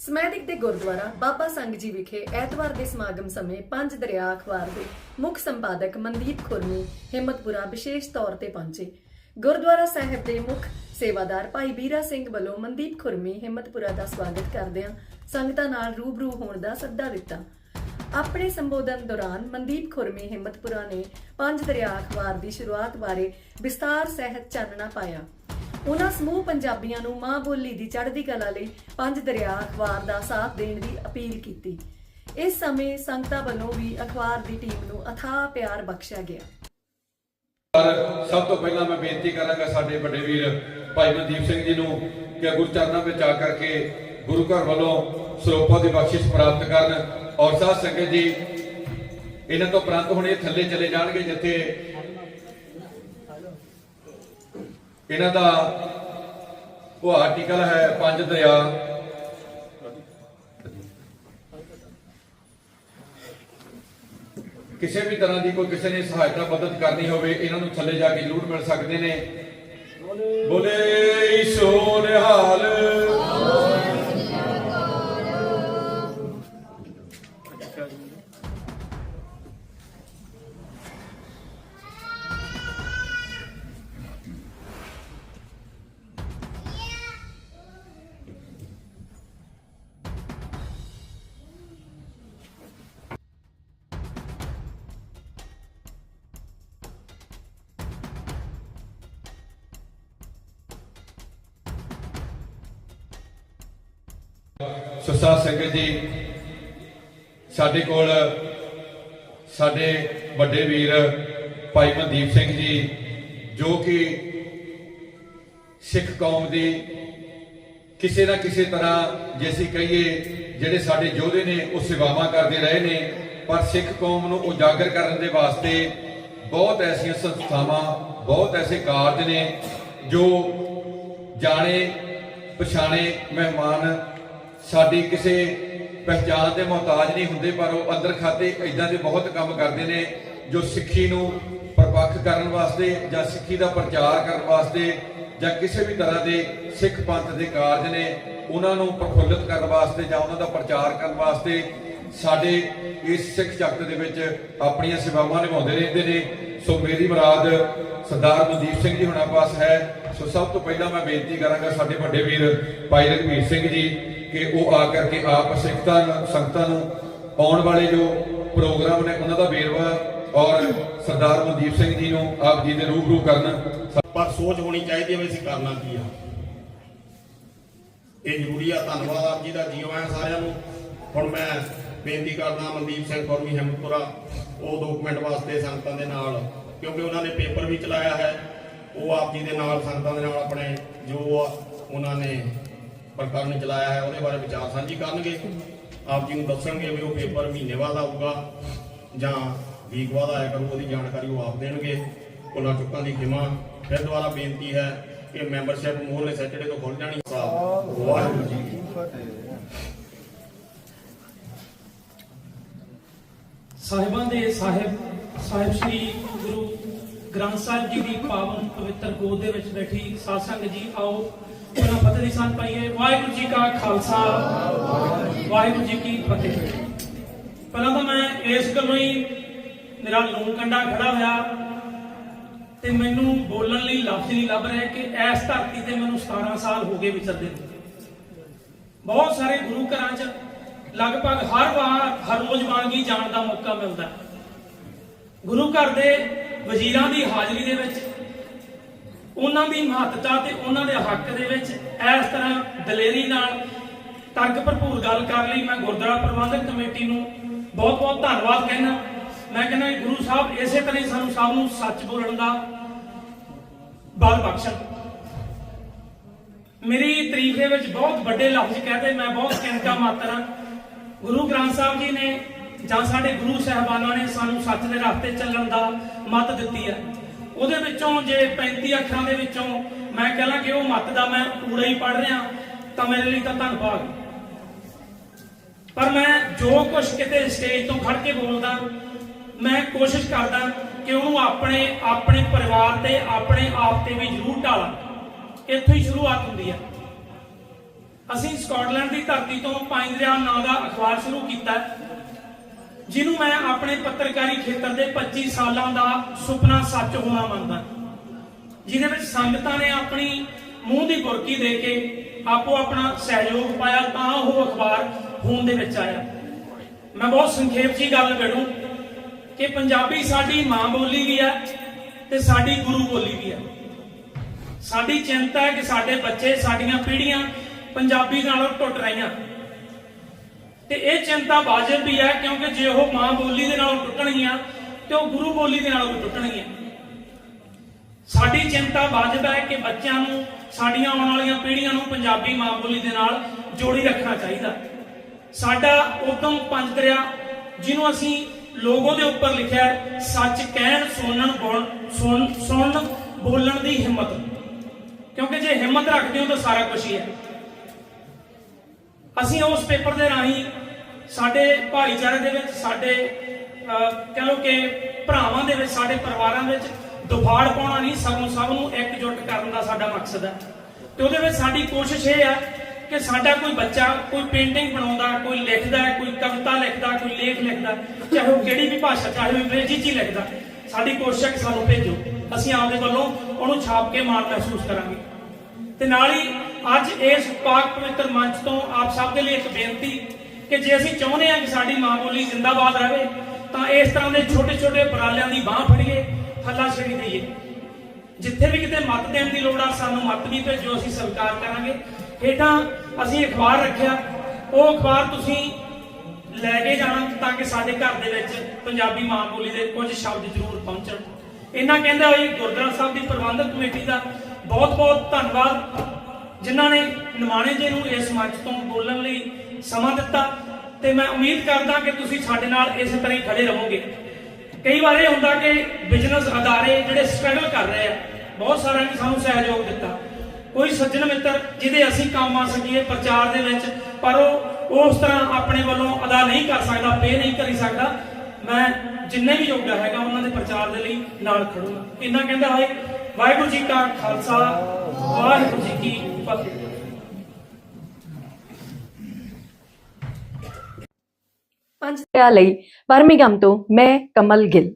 ਸਮੈਦਿਕ ਦੇ ਗੁਰਦੁਆਰਾ ਬਾਬਾ ਸੰਗ ਜੀ ਵਿਖੇ ਐਤਵਾਰ ਦੇ ਸਮਾਗਮ ਸਮੇਂ ਪੰਜ ਦਰਿਆ ਅਖਬਾਰ ਦੇ ਮੁੱਖ ਸੰਪਾਦਕ ਮਨਦੀਪ ਖੁਰਮੀ ਹਿੰਮਤਪੁਰਾ ਵਿਸ਼ੇਸ਼ ਤੌਰ ਤੇ ਪਹੁੰਚੇ। ਗੁਰਦੁਆਰਾ ਸਾਹਿਬ ਦੇ ਮੁੱਖ ਸੇਵਾਦਾਰ ਭਾਈ ਬੀਰਾ ਸਿੰਘ ਵੱਲੋਂ ਮਨਦੀਪ ਖੁਰਮੀ ਹਿੰਮਤਪੁਰਾ ਦਾ ਸਵਾਗਤ ਕਰਦਿਆਂ ਸੰਗਤਾਂ ਨਾਲ ਰੂਬਰੂ ਹੋਣ ਦਾ ਸੱਦਾ ਦਿੱਤਾ। ਆਪਣੇ ਸੰਬੋਧਨ ਦੌਰਾਨ ਮਨਦੀਪ ਖੁਰਮੀ ਹਿੰਮਤਪੁਰਾ ਨੇ ਪੰਜ ਦਰਿਆ ਅਖਬਾਰ ਦੀ ਸ਼ੁਰੂਆਤ ਬਾਰੇ ਵਿਸਤਾਰ ਸਹਿਤ ਚਾਨਣਾ ਪਾਇਆ। ਉਹਨਾਂ ਸਮੂਹ ਪੰਜਾਬੀਆਂ ਨੂੰ ਮਾਂ ਬੋਲੀ ਦੀ ਚੜ੍ਹਦੀ ਕਲਾ ਲਈ ਪੰਜ ਦਰਿਆ ਅਖਬਾਰ ਦਾ ਸਾਥ ਦੇਣ ਦੀ ਅਪੀਲ ਕੀਤੀ। ਇਸ ਸਮੇਂ ਸੰਗਤਾਂ ਵੱਲੋਂ ਵੀ ਅਖਬਾਰ ਦੀ ਟੀਮ ਨੂੰ ਅਥਾਹ ਪਿਆਰ ਬਖਸ਼ਿਆ ਗਿਆ। ਪਰ ਸਭ ਤੋਂ ਪਹਿਲਾਂ ਮੈਂ ਬੇਨਤੀ ਕਰਾਂਗਾ ਸਾਡੇ ਵੱਡੇ ਵੀਰ ਭਾਈ ਮਨਦੀਪ ਸਿੰਘ ਜੀ ਨੂੰ ਕਿ ਗੁਰਚਰਨਾਂ ਵਿੱਚ ਆ ਕਰਕੇ ਗੁਰੂ ਘਰ ਵੱਲੋਂ ਸਰੋਪਾ ਦੀ ਬਖਸ਼ਿਸ਼ ਪ੍ਰਾਪਤ ਕਰਨ ਔਰ ਸਾਧ ਸੰਗਤ ਜੀ, ਇਹਨਾਂ ਤੋਂ ਪ੍ਰੰਤ ਹੁਣ ਇਹ ਥੱਲੇ ਚਲੇ ਜਾਣਗੇ ਜਿੱਥੇ ਇਹਨਾਂ ਦਾ ਉਹ ਆਰਟੀਕਲ ਹੈ ਪੰਜ ਦਰਿਆ। ਕਿਸੇ ਵੀ ਤਰ੍ਹਾਂ ਦੀ ਕੋਈ ਕਿਸੇ ਨੇ ਸਹਾਇਤਾ ਮਦਦ ਕਰਨੀ ਹੋਵੇ, ਇਹਨਾਂ ਨੂੰ ਥੱਲੇ ਜਾ ਕੇ ਜ਼ਰੂਰ ਮਿਲ ਸਕਦੇ ਨੇ। ਬੋਲੇ। ਸੁਸਾ ਸੰਗਤ ਜੀ, ਸਾਡੇ ਕੋਲ ਸਾਡੇ ਵੱਡੇ ਵੀਰ ਭਾਈ ਮਨਦੀਪ ਸਿੰਘ ਜੀ, ਜੋ ਕਿ ਸਿੱਖ ਕੌਮ ਦੀ ਕਿਸੇ ਨਾ ਕਿਸੇ ਤਰ੍ਹਾਂ, ਜੇ ਅਸੀਂ ਕਹੀਏ, ਜਿਹੜੇ ਸਾਡੇ ਯੋਧੇ ਨੇ, ਉਹ ਸੇਵਾਵਾਂ ਕਰਦੇ ਰਹੇ ਨੇ, ਪਰ ਸਿੱਖ ਕੌਮ ਨੂੰ ਉਜਾਗਰ ਕਰਨ ਦੇ ਵਾਸਤੇ ਬਹੁਤ ਐਸੀਆਂ ਸੰਸਥਾਵਾਂ, ਬਹੁਤ ਐਸੇ ਕਾਰਜ ਨੇ, ਜੋ ਜਾਣੇ, ਪਛਾਣੇ ਮਹਿਮਾਨ ਸਾਡੀ ਕਿਸੇ ਪਹਿਚਾਨ ਦੇ ਮੁਹਤਾਜ ਨਹੀਂ ਹੁੰਦੇ, ਪਰ ਉਹ ਅੰਦਰ ਖਾਤੇ ਇਦਾਂ ਦੇ ਬਹੁਤ ਕੰਮ ਕਰਦੇ ਨੇ ਜੋ ਸਿੱਖੀ ਨੂੰ ਪਰਪੱਖ ਕਰਨ ਵਾਸਤੇ ਜਾਂ ਸਿੱਖੀ ਦਾ ਪ੍ਰਚਾਰ ਕਰਨ ਵਾਸਤੇ ਜਾਂ ਕਿਸੇ ਵੀ ਤਰ੍ਹਾਂ ਦੇ ਸਿੱਖ ਪੰਥ ਦੇ ਕਾਰਜ ਨੇ, ਉਹਨਾਂ ਨੂੰ ਪ੍ਰਫੁੱਲਤ ਕਰਨ ਵਾਸਤੇ ਜਾਂ ਉਹਨਾਂ ਦਾ ਪ੍ਰਚਾਰ ਕਰਨ ਵਾਸਤੇ ਸਾਡੇ ਇਸ ਸਿੱਖ ਜਗਤ ਦੇ ਵਿੱਚ ਆਪਣੀਆਂ ਸੇਵਾਵਾਂ ਨਿਭਾਉਂਦੇ ਰਹਿੰਦੇ ਨੇ। ਸੋ ਮੇਰੀ ਮੁਰਾਦ ਸਰਦਾਰ ਮਨਦੀਪ ਸਿੰਘ ਜੀ ਹੁਣਾਂ ਪਾਸ ਹੈ। ਸੋ ਸਭ ਤੋਂ ਪਹਿਲਾਂ ਮੈਂ ਬੇਨਤੀ ਕਰਾਂਗਾ ਸਾਡੇ ਵੱਡੇ ਵੀਰ ਭਾਈ ਰਘਵੀਰ ਸਿੰਘ ਜੀ ਕਿ ਉਹ ਆ ਕਰਕੇ ਆਪ ਸਿੱਖਤਾਂ ਨੂੰ- ਸੰਗਤਾਂ ਨੂੰ ਆਉਣ ਵਾਲੇ ਜੋ ਪ੍ਰੋਗਰਾਮ ਨੇ ਉਹਨਾਂ ਦਾ ਵੇਰਵਾ ਔਰ ਸਰਦਾਰ ਮਨਦੀਪ ਸਿੰਘ ਜੀ ਨੂੰ ਆਪ ਜੀ ਦੇ ਰੂਬਰੂ ਕਰਨ। ਪਰ ਸੋਚ ਹੋਣੀ ਚਾਹੀਦੀ ਹੈ ਵੀ ਅਸੀਂ ਕਰਨਾ ਕੀ ਆ। ਇਹ ਜ਼ਰੂਰੀ ਆ ਧੰਨਵਾਦ ਆਪ ਜੀ ਦਾ ਜੀਓ ਆਇਆਂ ਸਾਰਿਆਂ ਨੂੰ। ਹੁਣ ਮੈਂ ਬੇਨਤੀ ਕਰਦਾ ਮਨਦੀਪ ਸਿੰਘ ਕੌਰਮੀ ਹਿੰਮਤਪੁਰਾ ਉਹ ਡਾਕੂਮੈਂਟ ਵਾਸਤੇ ਸੰਗਤਾਂ ਦੇ ਨਾਲ ਕਿਉਂਕਿ ਉਹਨਾਂ ਨੇ ਪੇਪਰ ਵੀ ਚਲਾਇਆ ਹੈ। ਉਹ ਆਪ ਜੀ ਦੇ ਨਾਲ ਸੰਗਤਾਂ ਦੇ ਨਾਲ ਆਪਣੇ ਜੋ ਆ, ਉਹਨਾਂ ਨੇ ਪ੍ਰਕਰਨ ਚਲਾਇਆ ਹੈ, ਉਹਦੇ ਬਾਰੇ ਵਿਚਾਰ ਸਾਂਝੀ ਕਰਨਗੇ। ਆਪ ਜੀ ਨੂੰ ਦੱਸਣਗੇ ਵੀ ਉਹ ਪੇਪਰ ਮਹੀਨੇ ਬਾਅਦ ਆਊਗਾ ਜਾਂ ਵੀਕ ਬਾਅਦ ਆਇਆ ਕਰੂ ਉਹਦੀ ਜਾਣਕਾਰੀ ਉਹ ਆਪ ਦੇਣਗੇ। ਉਹਨਾਂ ਚੁੱਕਾਂ ਦੀ ਖਿਮਾ। ਫਿਰ ਦੁਬਾਰਾ ਬੇਨਤੀ ਹੈ ਕਿ ਮੈਂਬਰਸ਼ਿਪ ਮੋਹਰਲੇ ਸੈਟਰਡੇ ਤੋਂ ਖੁੱਲ ਜਾਣੀ ਸਾਹਿਬ ਵਾਹਿਗੁਰੂ ਜੀ ਕੀ ਸਾਹਿਬਾਂ ਦੇ ਸਾਹਿਬ ਸਾਹਿਬ ਸ੍ਰੀ ਗੁਰੂ ਗ੍ਰੰਥ ਸਾਹਿਬ ਜੀ ਦੀ ਪਾਵਨ ਪਵਿੱਤਰ ਗੋਦ ਦੇ ਵਿੱਚ ਬੈਠੀ ਸਾਧ ਸੰਗਤ ਜੀ, ਆਓ। ਉਹਨਾਂ ਫਤਿਹ ਦੀ ਸਾਂਝ ਪਾਈਏ। ਵਾਹਿਗੁਰੂ ਜੀ ਕਾ ਖਾਲਸਾ। ਵਾਹਿਗੁਰੂ ਜੀ ਕੀ ਫਤਿਹ। ਪਹਿਲਾਂ ਤਾਂ ਮੈਂ ਇਸ ਗੱਲੋਂ ਹੀ ਮੇਰਾ ਲੂਣ ਕੰਡਾ ਖੜਾ ਹੋਇਆ ਤੇ ਮੈਨੂੰ ਬੋਲਣ ਲਈ ਲਫ਼ਜ਼ ਨਹੀਂ ਲੱਭ ਰਿਹਾ ਕਿ ਇਸ ਧਰਤੀ ਤੇ ਮੈਨੂੰ 17 ਸਾਲ ਹੋ ਗਏ ਵਿਚਰਦੇ ਨੂੰ। ਬਹੁਤ ਸਾਰੇ ਗੁਰੂ ਘਰਾਂ 'ਚ ਲਗਭਗ ਹਰ ਵਾਰ, ਹਰ ਰੋਜ਼ ਵਾਂਗੀ ਜਾਣ ਦਾ ਮੌਕਾ ਮਿਲਦਾ। ਗੁਰੂ ਘਰ ਦੇ ਵਜ਼ੀਰਾਂ ਦੀ ਹਾਜ਼ਰੀ ਦੇ ਵਿੱਚ, ਉਹਨਾਂ ਦੀ ਮਹੱਤਤਾ ਤੇ ਉਹਨਾਂ ਦੇ ਹੱਕ ਦੇ ਵਿੱਚ ਇਸ ਤਰ੍ਹਾਂ ਦਲੇਰੀ ਨਾਲ ਤਰਕ ਭਰਪੂਰ ਗੱਲ ਕਰ ਲਈ। ਮੈਂ ਗੁਰਦੁਆਰਾ ਪ੍ਰਬੰਧਕ ਕਮੇਟੀ ਨੂੰ ਬਹੁਤ ਬਹੁਤ ਧੰਨਵਾਦ ਕਹਿਣਾ ਮੈਂ ਕਹਿੰਦਾ ਗੁਰੂ ਸਾਹਿਬ ਇਸੇ ਤਰ੍ਹਾਂ ਹੀ ਸਾਨੂੰ ਸਭ ਨੂੰ ਸੱਚ ਬੋਲਣ ਦਾ ਬਲ ਬਖਸ਼ਣ। ਮੇਰੀ ਤਾਰੀਫ ਦੇ ਵਿੱਚ ਬਹੁਤ ਵੱਡੇ ਲਫ਼ਜ਼ ਕਹਤੇ ਮੈਂ ਬਹੁਤ ਚਿੰਤਾ ਮਾਤਰ ਹਾਂ। ਗੁਰੂ ਗ੍ਰੰਥ ਸਾਹਿਬ ਜੀ ਨੇ ਜਾਂ ਸਾਡੇ ਗੁਰੂ ਸਾਹਿਬਾਨਾਂ ਨੇ ਸਾਨੂੰ ਸੱਚ ਦੇ ਰਸਤੇ ਚੱਲਣ ਦਾ ਮੱਤ ਦਿੱਤੀ ਹੈ। ਉਹਦੇ ਵਿੱਚੋਂ ਜੇ 35 ਅੱਖਰਾਂ ਦੇ ਵਿੱਚੋਂ ਮੈਂ ਕਹਾਂ ਕਿ ਉਹ ਮੱਤ ਦਾ ਮੈਂ ਪੂਰਾ ਹੀ ਪੜ ਰਿਹਾ, ਤਾਂ ਮੇਰੇ ਲਈ ਤਾਂ ਧੰਨਵਾਦ। ਪਰ ਮੈਂ ਜੋ ਕੁਝ ਕਿਤੇ ਸਟੇਜ ਤੋਂ ਖੜ ਕੇ ਬੋਲਦਾ, ਮੈਂ ਕੋਸ਼ਿਸ਼ ਕਰਦਾ ਕਿ ਉਹਨੂੰ ਆਪਣੇ ਆਪਣੇ ਪਰਿਵਾਰ ਤੇ, ਆਪਣੇ ਆਪ ਤੇ ਵੀ ਜ਼ਰੂਰ ਢਾਲਾਂ। ਇੱਥੋਂ ਹੀ ਸ਼ੁਰੂਆਤ ਹੁੰਦੀ ਹੈ। ਅਸੀਂ ਸਕਾਟਲੈਂਡ ਦੀ ਧਰਤੀ ਤੋਂ ਪੰਜ ਨਾਂ ਦਾ ਅਖਬਾਰ ਸ਼ੁਰੂ ਕੀਤਾ ਜਿਹਨੂੰ ਮੈਂ ਆਪਣੇ ਪੱਤਰਕਾਰੀ ਖੇਤਰ ਦੇ 25 ਸਾਲਾਂ ਦਾ ਸੁਪਨਾ ਸੱਚ ਹੋਣਾ ਮੰਨਦਾ। ਜਿਹਦੇ ਵਿੱਚ ਸੰਗਤਾਂ ਨੇ ਆਪਣੀ ਮੂੰਹ ਦੀ ਬੁਰਕੀ ਦੇ ਕੇ ਆਪੋ ਆਪਣਾ ਸਹਿਯੋਗ ਪਾਇਆ, ਤਾਂ ਉਹ ਅਖਬਾਰ ਹੋਣ ਦੇ ਵਿੱਚ ਆਇਆ। ਮੈਂ ਬਹੁਤ ਸੰਖੇਪ ਜੀ ਗੱਲ ਕਰੂੰ ਕਿ ਪੰਜਾਬੀ ਸਾਡੀ ਮਾਂ ਬੋਲੀ ਵੀ ਹੈ ਤੇ ਸਾਡੀ ਗੁਰੂ ਬੋਲੀ ਵੀ ਹੈ ਸਾਡੀ ਚਿੰਤਾ ਹੈ ਕਿ ਸਾਡੇ ਬੱਚੇ, ਸਾਡੀਆਂ ਪੀੜ੍ਹੀਆਂ ਪੰਜਾਬੀ ਨਾਲੋਂ ਟੁੱਟ ਰਹੀਆਂ। ਤੇ ਇਹ ਚਿੰਤਾ ਵਾਜਬ ਵੀ ਹੈ ਕਿਉਂਕਿ ਜੇ ਉਹ ਮਾਂ ਬੋਲੀ ਦੇ ਨਾਲੋਂ ਟੁੱਟਣਗੀਆਂ ਤੇ ਉਹ ਗੁਰੂ ਬੋਲੀ ਦੇ ਨਾਲੋਂ ਵੀ ਟੁੱਟਣਗੀਆਂ। ਸਾਡੀ ਚਿੰਤਾ ਵਾਜਬ ਹੈ ਕਿ ਬੱਚਿਆਂ ਨੂੰ, ਸਾਡੀਆਂ ਆਉਣ ਵਾਲੀਆਂ ਪੀੜ੍ਹੀਆਂ ਨੂੰ ਪੰਜਾਬੀ ਮਾਂ ਬੋਲੀ ਦੇ ਨਾਲ ਜੋੜੀ ਰੱਖਣਾ ਚਾਹੀਦਾ। ਸਾਡਾ ਉਦਮ ਪੰਜ ਦਰਿਆ, ਜਿਹਨੂੰ ਅਸੀਂ ਲੋਗੋ ਦੇ ਉੱਪਰ ਲਿਖਿਆ ਹੈ, ਸੱਚ ਕਹਿਣ, ਸੁਣਨ, ਬੋਲ, ਸੁਣ, ਸੁਣਨ, ਬੋਲਣ ਦੀ ਹਿੰਮਤ। ਕਿਉਂਕਿ ਜੇ ਹਿੰਮਤ ਰੱਖਦੇ ਹੋ ਤਾਂ ਸਾਰਾ ਕੁਝ ਹੀ ਹੈ। ਅਸੀਂ ਉਸ ਪੇਪਰ ਦੇ ਰਾਹੀਂ ਸਾਡੇ ਭਾਈਚਾਰੇ ਦੇ ਵਿੱਚ ਸਾਡੇ ਅਹ, ਕਹਿ ਲਓ ਕਿ ਭਰਾਵਾਂ ਦੇ ਵਿੱਚ ਸਾਡੇ ਪਰਿਵਾਰਾਂ ਵਿੱਚ ਦੁਫਾੜ ਪਾਉਣਾ ਨਹੀਂ ਸਗੋਂ ਸਭ ਨੂੰ ਇਕਜੁੱਟ ਕਰਨ ਦਾ ਸਾਡਾ ਮਕਸਦ ਹੈ। ਤੇ ਉਹਦੇ ਵਿੱਚ ਸਾਡੀ ਕੋਸ਼ਿਸ਼ ਇਹ ਹੈ ਕਿ ਸਾਡਾ ਕੋਈ ਬੱਚਾ ਕੋਈ ਪੇਂਟਿੰਗ ਬਣਾਉਂਦਾ ਕੋਈ ਲਿਖਦਾ ਕੋਈ ਕਵਿਤਾ ਲਿਖਦਾ ਕੋਈ ਲੇਖ ਲਿਖਦਾ ਚਾਹੇ ਉਹ ਕਿਹੜੀ ਵੀ ਭਾਸ਼ਾ ਚਾਹੇ ਉਹ ਅੰਗਰੇਜ਼ੀ ਚ ਹੀ ਲਿਖਦਾ ਸਾਡੀ ਕੋਸ਼ਿਸ਼ ਹੈ ਕਿ ਸਾਨੂੰ ਭੇਜੋ। ਅਸੀਂ ਆਪਦੇ ਵੱਲੋਂ ਉਹਨੂੰ ਛਾਪ ਕੇ ਮਾਣ ਮਹਿਸੂਸ ਕਰਾਂਗੇ। ਤੇ ਨਾਲ ਹੀ ਅੱਜ ਇਸ ਪਾਕ ਪਵਿੱਤਰ ਮੰਚ ਤੋਂ ਆਪ ਸਭ ਦੇ ਲਈ ਇੱਕ ਬੇਨਤੀ ਕਿ ਜੇ ਅਸੀਂ ਚਾਹੁੰਦੇ ਹਾਂ ਕਿ ਸਾਡੀ ਮਾਂ ਬੋਲੀ ਜ਼ਿੰਦਾਬਾਦ ਰਹੇ, ਤਾਂ ਇਸ ਤਰ੍ਹਾਂ ਦੇ ਛੋਟੇ ਛੋਟੇ ਉਪਰਾਲਿਆਂ ਦੀ ਬਾਹ ਫੜੀਏ ਹੱਲਾਸ਼ੇਰੀ ਦਈਏ। ਜਿੱਥੇ ਵੀ ਕਿਤੇ ਮਤ ਦੇਣ ਦੀ ਲੋੜ ਆ, ਸਾਨੂੰ ਮਤ ਵੀ ਭੇਜੋ ਅਸੀਂ ਸਵੀਕਾਰ ਕਰਾਂਗੇ। ਹੇਠਾਂ ਅਸੀਂ ਅਖਬਾਰ ਰੱਖਿਆ। ਉਹ ਅਖਬਾਰ ਤੁਸੀਂ ਲੈ ਕੇ ਜਾਣਾ ਤਾਂ ਕਿ ਸਾਡੇ ਘਰ ਦੇ ਵਿੱਚ ਪੰਜਾਬੀ ਮਾਂ ਬੋਲੀ ਦੇ ਕੁਝ ਸ਼ਬਦ ਜ਼ਰੂਰ ਪਹੁੰਚਣ। ਇਹਨਾਂ ਕਹਿੰਦਾ ਹੋਈ ਗੁਰਦੁਆਰਾ ਸਾਹਿਬ ਦੀ ਪ੍ਰਬੰਧਕ ਕਮੇਟੀ ਦਾ ਬਹੁਤ ਬਹੁਤ ਧੰਨਵਾਦ। ਜਿਨ੍ਹਾਂ ਨੇ ਨਿਮਾਣੇ ਜੀ ਨੂੰ ਇਸ ਮੰਚ ਤੋਂ ਬੋਲਣ ਲਈ ਸਮਾਂ ਦਿੱਤਾ ਤੇ ਮੈਂ ਉਮੀਦ ਕਰਦਾ ਕਿ ਤੁਸੀਂ ਸਾਡੇ ਨਾਲ ਇਸੇ ਤਰ੍ਹਾਂ ਹੀ ਖੜੇ ਰਹੋਗੇ। ਕਈ ਵਾਰ ਇਹ ਹੁੰਦਾ ਕਿ ਬਿਜ਼ਨਸ ਅਦਾਰੇ ਜਿਹੜੇ ਸਟਰਗਲ ਕਰ ਰਹੇ ਆ, ਬਹੁਤ ਸਾਰਿਆਂ ਨੇ ਸਾਨੂੰ ਸਹਿਯੋਗ ਦਿੱਤਾ। ਕੋਈ ਸੱਜਣ ਮਿੱਤਰ ਜਿਹਦੇ ਅਸੀਂ ਕੰਮ ਆ ਸਕੀਏ ਪ੍ਰਚਾਰ ਦੇ ਵਿੱਚ, ਪਰ ਉਹ ਉਸ ਤਰ੍ਹਾਂ ਆਪਣੇ ਵੱਲੋਂ ਅਦਾ ਨਹੀਂ ਕਰ ਸਕਦਾ ਪੇ ਨਹੀਂ ਕਰੀ ਸਕਦਾ, ਮੈਂ ਜਿੰਨੇ ਵੀ ਯੋਗਦਾ ਹੈਗਾ ਉਹਨਾਂ ਦੇ ਪ੍ਰਚਾਰ ਦੇ ਲਈ ਨਾਲ ਖੜੂੰਗਾ। ਇੰਨਾ ਕਹਿੰਦਾ ਹੋਏ ਵਾਹਿਗੁਰੂ ਜੀ ਕਾ ਖਾਲਸਾ, ਵਾਹਿਗੁਰੂ ਜੀ ਕੀ ਫਤਿਹ। ਪੰਜ ਦਰਿਆ ਲਈ ਬਰਮਿੰਘਮ ਤੋਂ ਮੈਂ ਕਮਲ ਗਿੱਲ।